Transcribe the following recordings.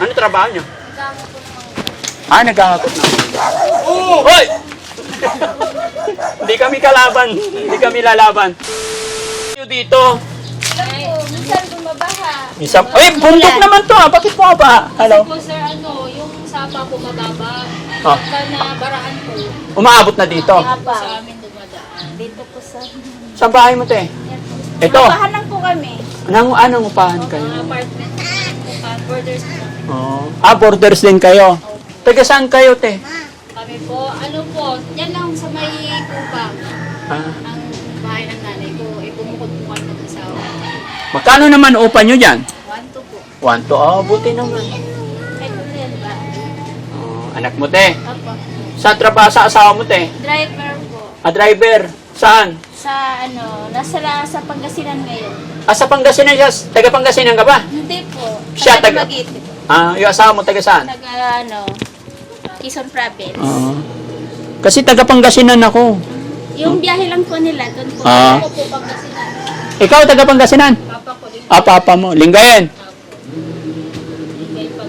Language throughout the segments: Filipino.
Ano trabaho nyo? Gamo po ng Ah, nagkakakot na. Hoy! Hindi kami kalaban. Hindi kami lalaban. Yung Dito. Ay, minsan bumabaha. Isa, Uy, bundok naman to ah. Bakit po ba? Hello? Kasi po sir, ano, yung sapa po mababa. Ah. Pagka na baraan po, Umaabot na dito. sa amin dumadaan. Dito po sa... Saan bahay mo, te? Ito. Bahan lang po kami. Anong, anong upahan Mga kayo? apartment po, uh, borders po. Oh. Ah, borders din kayo. Taga saan kayo, te? Kami po, ano po, yan lang sa may kupang. Ah. Ang bahay ng nanay ko, eh, bumukod po kami mag-asawa. Magkano naman upa nyo dyan? One, two po. One to, oh, buti naman. Ay, yan ba? Oh, anak mo, te. Apo. Saan trabaho sa asawa mo, te? Driver po. Ah, driver. Saan? Sa ano, nasa la, sa Pangasinan ngayon. Ah, sa Pangasinan siya. Taga Pangasinan ka ba? Hindi po. Siya, taga- Dumaguete. Ah, yung asawa mo, taga saan? Taga ano, Quezon Province. Oo. Kasi taga Pangasinan ako. Yung biyahe lang po nila, doon po. Ah. Ako po pagkasinan. Ikaw, taga Pangasinan? Papa ko din. Ah, papa mo. Lingayen.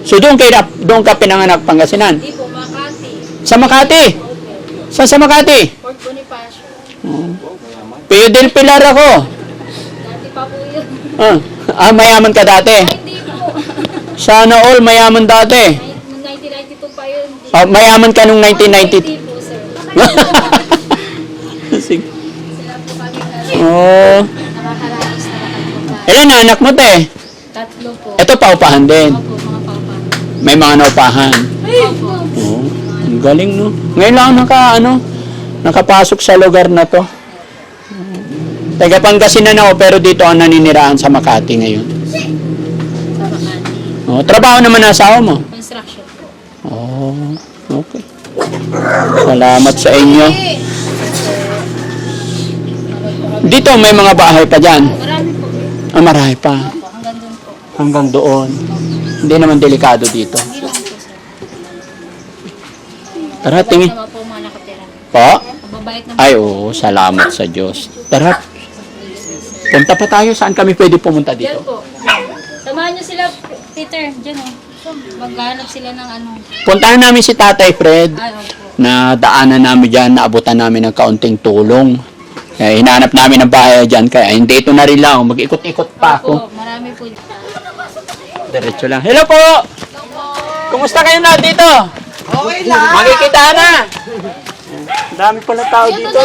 So, doon, kay, doon ka pinanganak Pangasinan? Hindi po, Makati. Sa Makati? Saan sa Makati? Fort Bonifacio. Oh. Pio del Pilar ako. Dati pa po yun. Ah, ah, mayaman ka dati. Sana all mayaman dati. Ay, noong 1992 pa yun. Ah, mayaman ka nung 1990. Hindi po, sir. Sige. Sila po kami na Oh. nakakaraos na nakakita. Ilan na anak mo, te? Tatlo po. Ito, paupahan din. Opo, mga papa. May mga naupahan. Opo. Oh, ang galing, no? Ngayon lang ako naka, ano, nakapasok sa lugar na to. Taga Pangasinan ako, pero dito ako naninirahan sa Makati ngayon. Oh, trabaho naman ang asawa mo? Construction po. Oh, okay. Salamat sa inyo. Dito may mga bahay pa dyan. Marami po. Ah, marami pa. Hanggang doon po. Hanggang doon. Hindi naman delikado dito. Hindi lang po, sir. Tara, Mabait tingin. naman po mga nakatira. Po? Mababait naman. Ay, oo. Salamat sa Diyos. Tara. Punta pa tayo. Saan kami pwede pumunta Diyan dito? po. Samahan niyo sila, Peter. Diyan o. Maghanap sila ng ano. Puntahan namin si Tatay Fred. Ay, opo. na daanan namin dyan, naabutan namin ng kaunting tulong. Kaya hinanap namin ng bahay dyan, kaya hindi ito na rin lang, mag-ikot-ikot pa ako. Opo, marami po. Diretso lang. Hello po! Kumusta kayo na dito? Okay lang. Makikita na. Ang dami pala tao dito.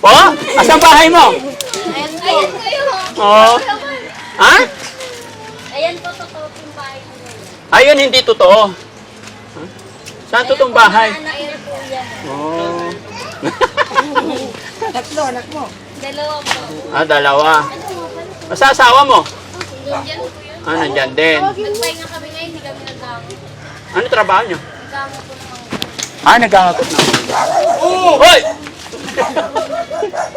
Po? Asan bahay mo? Ayan, ayan kayo. Oo. Ha? Ayan po, totoo po yung bahay ko ngayon. Ayun, hindi totoo. Ha? Saan totoong bahay? Ayan po yan. Oh. Dalawa po. Ah, dalawa. Asa asawa mo? Diyan po yun. Ah, nandyan din. Nagpahinga kami ngayon, hindi kami nagkamo. Ano trabaho nyo? Nagkamo po ng Ah, nagkakakot na. Hoy!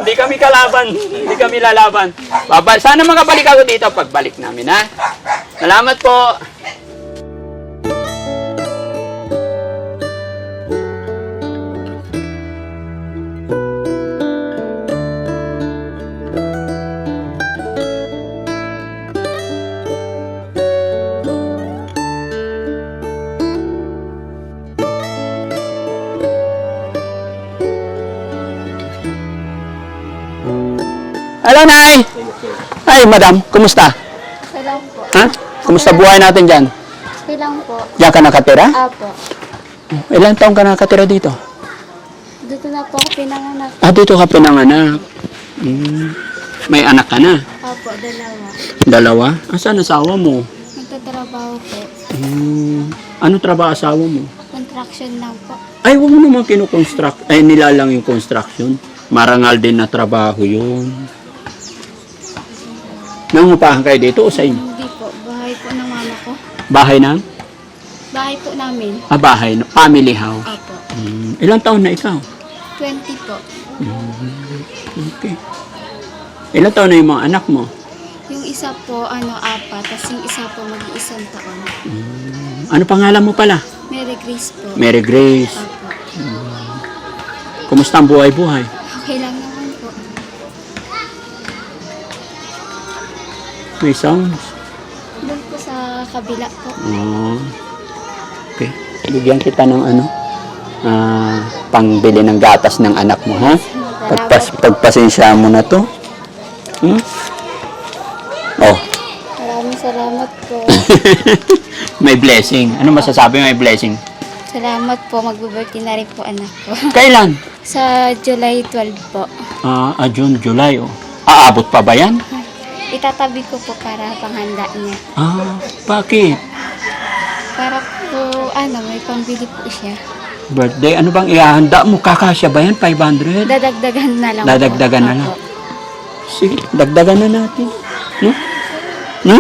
Hindi kami kalaban. Hindi kami lalaban. Babal. Sana makabalik ako dito pagbalik namin, ha? Salamat po. Hello, Nay! Ay, madam. Kumusta? Okay lang po. Ha? Kumusta buhay natin dyan? Okay lang po. Diyan ka nakatira? Apo. Ilang taong ka nakatira dito? Dito na po ako pinanganak. Ah, dito ka pinanganak. Mm. May anak ka na? Apo, dalawa. Dalawa? Asan asawa mo? Nagtatrabaho po. Mm. Ano trabaho asawa mo? Contraction lang po. Ay, huwag mo naman kinukonstruct. Ay, nilalang yung construction. Marangal din na trabaho yun. Nangupahan kayo dito o sa inyo? Hindi po. Bahay po ng mama ko. Bahay na? Bahay po namin. Ah, bahay. na- Family house. Apo. Mm. Ilang taon na ikaw? 20 po. Okay. Ilang taon na yung mga anak mo? Yung isa po, ano, apat. Tapos yung isa po, mag-iisang taon. Ano pangalan mo pala? Mary Grace po. Mary Grace. Apo. Kumusta ang buhay-buhay? May sounds. Doon po sa kabila po. Oh. Okay. Bigyan kita ng ano, ah, pangbili ng gatas ng anak mo, ha? Pagpas, pagpasensya mo na to. Hmm? Oh, Maraming salamat po. may blessing. Ano masasabi may blessing? salamat po. Magbe-birthday na rin po anak ko. Kailan? Sa July 12 po. Ah, ah, June, July, oh. Aabot pa ba yan? Itatabi ko po para panghanda niya. Ah, bakit? Para po, ano, may pambili po siya. Birthday, ano bang ihahanda mo? Kakasya ba yan? 500? Dadagdagan na lang Dadagdagan po. na lang. Opo. Sige, dagdagan na natin. No? No?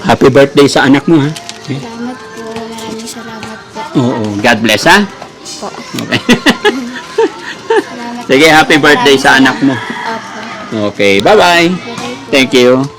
Happy birthday sa anak mo, ha? Salamat po. Maraming salamat po. Oo, God bless, ha? po. Okay. Sige, happy birthday sa anak mo. Okay, bye-bye. Thank you.